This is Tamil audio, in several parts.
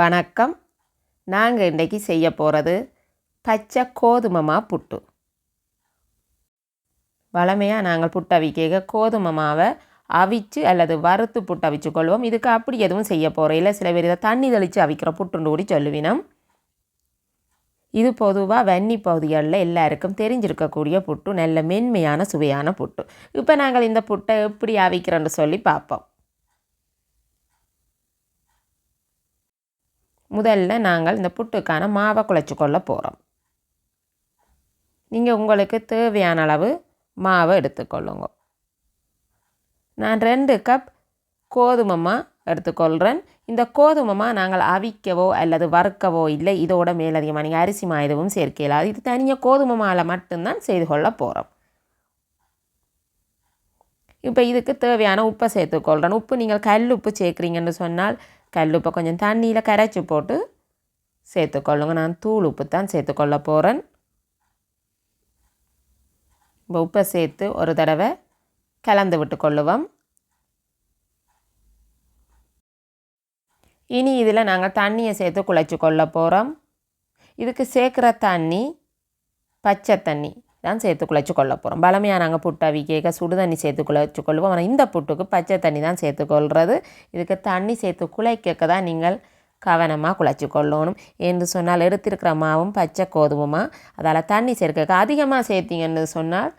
வணக்கம். நாங்கள் இன்றைக்கி செய்ய போகிறது பச்சை கோதுமமா புட்டு. வளமையாக நாங்கள் புட்டு அவிக்க கோதுமை மாவை அவிச்சு அல்லது வறுத்து புட்டு அவிச்சு கொள்வோம். இதுக்கு அப்படி எதுவும் செய்ய போகிறோம் இல்லை சில பேர் இதை தண்ணி தெளித்து அவிக்கிற புட்டுண்டு கூடி சொல்லுவினோம். இது பொதுவாக வன்னி பகுதிகளில் எல்லாருக்கும் தெரிஞ்சிருக்கக்கூடிய புட்டு. நல்ல மென்மையான சுவையான புட்டு. இப்போ நாங்கள் இந்த புட்டை எப்படி அவிக்கிறோன்னு சொல்லி பார்ப்போம். முதல்ல நாங்கள் இந்த புட்டுக்கான மாவை குழைச்சி கொள்ள போகிறோம் நீங்கள் உங்களுக்கு தேவையான அளவு மாவை எடுத்துக்கொள்ளுங்க நான் ரெண்டு கப் கோதுமமா எடுத்துக்கொள்கிறேன் இந்த கோதுமமா நாங்கள் அவிக்கவோ அல்லது வறுக்கவோ இல்லை இதோட மேலதிகமாக நீங்கள் அரிசி மா எதுவும் சேர்க்கலாம் இது தனியாக கோதுமை மாலை மட்டும்தான் செய்து கொள்ள போகிறோம் இப்போ இதுக்கு தேவையான உப்பை சேர்த்துக்கொள்கிறேன் உப்பு நீங்கள் கல் உப்பு சேர்க்குறீங்கன்னு சொன்னால் கல் உப்பை கொஞ்சம் தண்ணியில் கரைச்சி போட்டு சேர்த்துக்கொள்ளுங்க நான் தூள் உப்பு தான் சேர்த்துக்கொள்ள போகிறேன் இப்போ உப்பை சேர்த்து ஒரு தடவை கலந்து விட்டு கொள்ளுவோம் இனி இதில் நாங்கள் தண்ணியை சேர்த்து குழைச்சி கொள்ள போகிறோம் இதுக்கு சேர்க்குற தண்ணி பச்சை தண்ணி தான் சேர்த்து குழைச்சி கொள்ள போகிறோம் பழமையாக நாங்கள் புட்டு அவிக்க சுடு தண்ணி சேர்த்து குழைச்சி கொள்வோம் ஆனால் இந்த புட்டுக்கு பச்சை தண்ணி தான் சேர்த்து கொள்வது இதுக்கு தண்ணி சேர்த்து குழைக்க தான் நீங்கள் கவனமாக குழைச்சி கொள்ளணும் என்று சொன்னால் எடுத்திருக்கிற மாவும் பச்சை கோதுமமாக அதால் தண்ணி சேர்க்க அதிகமாக சேர்த்திங்கன்னு சொன்னால்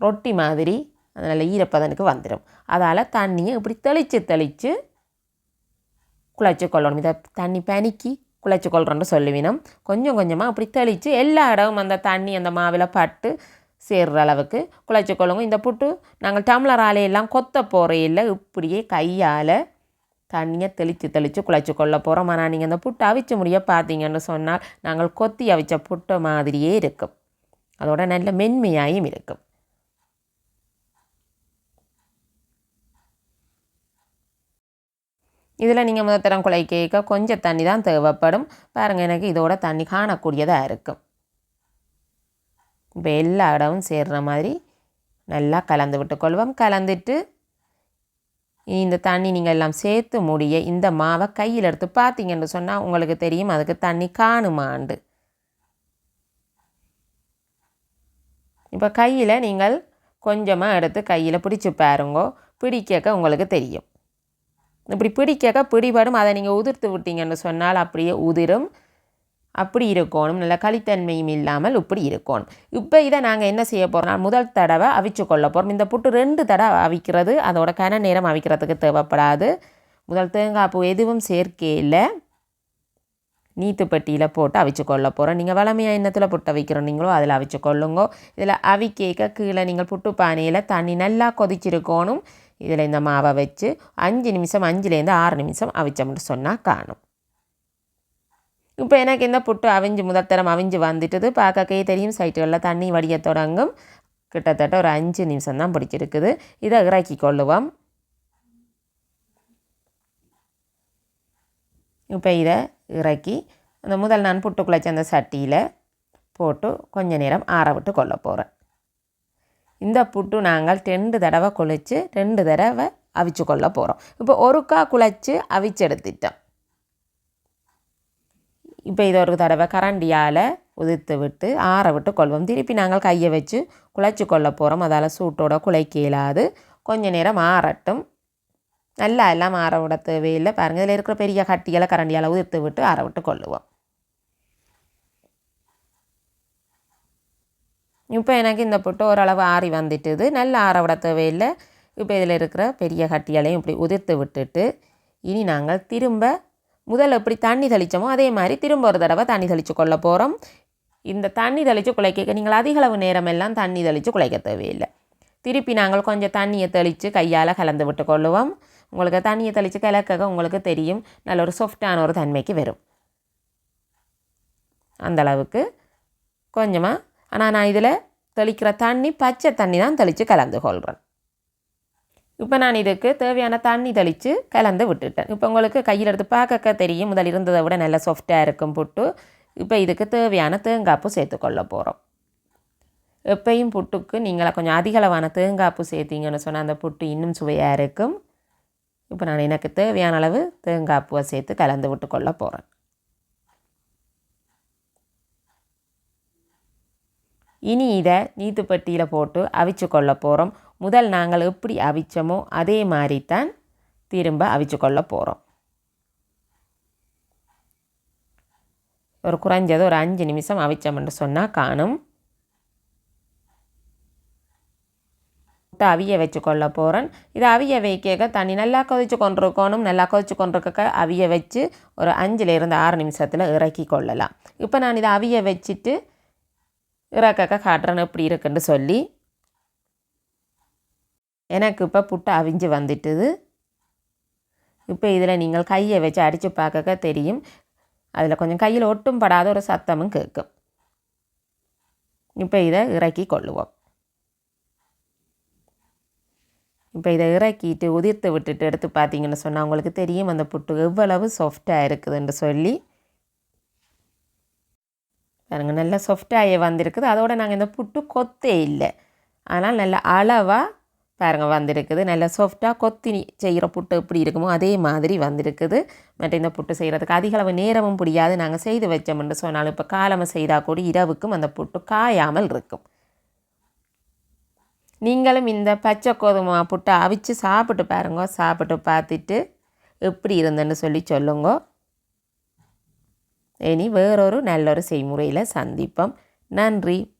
ரொட்டி மாதிரி அதனால் ஈரப்பதனுக்கு வந்துடும் அதால் தண்ணியை இப்படி தெளித்து தெளித்து குழைச்சி கொள்ளணும் இதை தண்ணி பனிக்கி குழைச்சி கொள்கிறோன்னு சொல்லுவினோம் கொஞ்சம் கொஞ்சமாக அப்படி தெளித்து எல்லா இடமும் அந்த தண்ணி அந்த மாவில் பட்டு சேர்ற அளவுக்கு குழைச்சி கொள்ளுங்க இந்த புட்டு நாங்கள் டம்ளர் ஆலையெல்லாம் கொத்த போகிறையில் இப்படியே கையால் தண்ணியை தெளித்து தெளித்து குழைச்சி கொள்ள போகிறோம் ஆனால் நீங்கள் அந்த புட்டு அவிச்ச முடிய பார்த்தீங்கன்னு சொன்னால் நாங்கள் கொத்தி அவிச்ச புட்டு மாதிரியே இருக்கும். அதோட நல்ல மென்மையாயும் இருக்கும். இதில் நீங்கள் முதத்தரம் குலை கேட்க கொஞ்சம் தண்ணி தான் தேவைப்படும். பாருங்கள் எனக்கு இதோட தண்ணி காணக்கூடியதாக இருக்கும். இப்போ எல்லா இடமும் சேர்ற மாதிரி நல்லா கலந்து விட்டுக்கொள்வோம் கலந்துட்டு இந்த தண்ணி நீங்கள் எல்லாம் சேர்த்து முடிய இந்த மாவை கையில் எடுத்து பார்த்தீங்கன்னு சொன்னால் உங்களுக்கு தெரியும் அதுக்கு தண்ணி காணுமாண்டு இப்போ கையில் நீங்கள் கொஞ்சமாக எடுத்து கையில் பிடிச்சி பாருங்கோ பிடிக்க உங்களுக்கு தெரியும். இப்படி பிடிக்க பிடிபடும் அதை நீங்கள் உதிர்த்து விட்டீங்கன்னு சொன்னால் அப்படியே உதிரும். அப்படி இருக்கணும். நல்ல கலித்தன்மையும் இல்லாமல் இப்படி இருக்கணும். இப்போ இதை நாங்கள் என்ன செய்ய போகிறோம் முதல் தடவை அவிச்சு கொள்ள போகிறோம் இந்த புட்டு ரெண்டு தடவை அவிக்கிறது அதோட கன நேரம் அவிக்கிறதுக்கு தேவைப்படாது. முதல் தேங்காய் பூ எதுவும் சேர்க்கையில் நீத்துப்பட்டியில் போட்டு அவிச்சு கொள்ள போகிறோம் நீங்கள் வளமையாக எண்ணத்தில் புட்டு அவிக்கிறோம் அதில் அவிச்சு கொள்ளுங்கோ. இதில் அவிக்கேக்க கீழே நீங்கள் புட்டு பானையில் தண்ணி நல்லா கொதிச்சிருக்கணும். இதில் இந்த மாவை வச்சு அஞ்சு நிமிஷம் அஞ்சுலேருந்து ஆறு நிமிஷம் அவிச்சோம்னு சொன்னால் காணும். இப்போ எனக்கு இந்த புட்டு அவிஞ்சு முதல் தரம் அவிஞ்சு வந்துட்டது. பார்க்கக்கே தெரியும் சைட்டுகளில் தண்ணி வடிய தொடங்கும். கிட்டத்தட்ட ஒரு அஞ்சு நிமிஷம் தான் பிடிச்சிருக்குது. இதை இறக்கி கொள்ளுவோம். இப்போ இதை இறக்கி அந்த முதல் நான் புட்டுக்குள்ளே குழைச்ச அந்த சட்டியில் போட்டு கொஞ்ச நேரம் ஆற விட்டு கொள்ள போகிறேன். இந்த புட்டு நாங்கள் ரெண்டு தடவை குளித்து ரெண்டு தடவை அவிச்சு கொள்ள போகிறோம் இப்போ ஒருக்கா குழைச்சி அவிச்சு எடுத்துட்டோம் இப்போ இது ஒரு தடவை கரண்டியால் உதிர்த்து விட்டு ஆற விட்டு கொள்வோம். திருப்பி நாங்கள் கையை வச்சு குழைச்சி கொள்ள போகிறோம் அதால் சூட்டோட குழைக்க இயலாது. கொஞ்ச நேரம் ஆறட்டும். நல்லா எல்லாம் ஆற விட தேவையில்லை. பாருங்கள் இதில் இருக்கிற பெரிய கட்டிகளை கரண்டியால் உதிர்த்து விட்டு ஆற விட்டு கொள்ளுவோம். இப்போ எனக்கு இந்த புட்டு ஓரளவு ஆறி வந்துட்டுது. நல்லா ஆற விட தேவையில்லை. இப்போ இதில் இருக்கிற பெரிய கட்டியாலையும் இப்படி உதிர்த்து விட்டுட்டு இனி நாங்கள் திரும்ப முதல்ல எப்படி தண்ணி தெளித்தோமோ அதே மாதிரி திரும்ப ஒரு தடவை தண்ணி தெளித்து கொள்ள போகிறோம் இந்த தண்ணி தெளித்து குலைக்க நீங்கள் அதிகளவு நேரமெல்லாம் தண்ணி தெளித்து குலைக்க தேவையில்லை. திருப்பி நாங்கள் கொஞ்சம் தண்ணியை தெளித்து கையால் கலந்து விட்டு கொள்ளுவோம். உங்களுக்கு தண்ணியை தெளித்து கலக்க உங்களுக்கு தெரியும். நல்ல ஒரு சாஃப்டான ஒரு தன்மைக்கு வரும். அந்தளவுக்கு கொஞ்சமாக ஆனால் நான் இதில் தெளிக்கிற தண்ணி பச்சை தண்ணி தான் தெளித்து கலந்து கொள்கிறேன் இப்போ நான் இதுக்கு தேவையான தண்ணி தெளித்து கலந்து விட்டுட்டேன். இப்போ உங்களுக்கு கையில் எடுத்து பார்க்க தெரியும். முதல் இருந்ததை விட நல்ல சாஃப்டாக இருக்கும் புட்டு. இப்போ இதுக்கு தேவையான தேங்காய்ப்பு சேர்த்துக்கொள்ள போகிறோம் எப்பையும் புட்டுக்கு நீங்கள் கொஞ்சம் அதிகளவான தேங்காய்ப்பு சேர்த்திங்கன்னு சொன்னால் அந்த புட்டு இன்னும் சுவையாக இருக்கும். இப்போ நான் எனக்கு தேவையான அளவு தேங்காப்பூவை சேர்த்து கலந்து விட்டு கொள்ள போகிறேன் இனி இதை நீத்துப்பட்டியில் போட்டு அவிச்சு கொள்ள போகிறோம் முதல் நாங்கள் எப்படி அவிச்சோமோ அதே மாதிரி தான் திரும்ப அவிச்சு கொள்ள போகிறோம் ஒரு குறைஞ்சது ஒரு அஞ்சு நிமிஷம் அவிச்சோம்னு சொன்னால் காணும். முட்டை அவிய வச்சு கொள்ள போகிறேன் இதை அவிய வைக்க தண்ணி நல்லா கொதிச்சு கொண்டிருக்கணும். நல்லா கொதிச்சு கொண்டிருக்க அவிய வச்சு ஒரு அஞ்சுலேருந்து ஆறு நிமிஷத்தில் இறக்கி கொள்ளலாம். இப்போ நான் இதை அவிய வச்சுட்டு இறக்கக்க காட்டுறேன் எப்படி இருக்குன்னு சொல்லி எனக்கு இப்போ புட்டு அவிஞ்சு வந்துட்டுது. இப்போ இதில் நீங்கள் கையை வச்சு அடித்து பார்க்க தெரியும். அதில் கொஞ்சம் கையில் ஒட்டும் படாத ஒரு சத்தமும் கேட்கும். இப்போ இதை இறக்கி கொள்ளுவோம். இப்போ இதை இறக்கிட்டு உதிர்த்து விட்டுட்டு எடுத்து பார்த்தீங்கன்னு சொன்னால் உங்களுக்கு தெரியும் அந்த புட்டு எவ்வளவு சாஃப்டாக இருக்குதுன்னு சொல்லி பாருங்க நல்லா சாஃப்டாகி வந்திருக்குது. அதோட நாங்கள் இந்த புட்டு கொத்தே இல்லை. ஆனால் நல்ல அளவாக பாருங்க வந்திருக்குது. நல்ல சாஃப்டாக கொத்தி செய்கிற புட்டு எப்படி இருக்குமோ அதே மாதிரி வந்திருக்குது. மற்ற இந்த புட்டு செய்கிறதுக்கு அதிக அளவு நேரமும் பிடியாது. நாங்கள் செய்து வச்சோம்னு சொன்னாலும் இப்போ காலமாக செய்தால் கூட இரவுக்கும் அந்த புட்டு காயாமல் இருக்கும். நீங்களும் இந்த பச்சை கோதுமை புட்டை அவிச்சு சாப்பிட்டு பாருங்க சாப்பிட்டு பார்த்துட்டு எப்படி இருந்தேன்னு சொல்லி சொல்லுங்க. இனி வேறொரு நல்லொரு செய்முறையில் சந்திப்போம். நன்றி.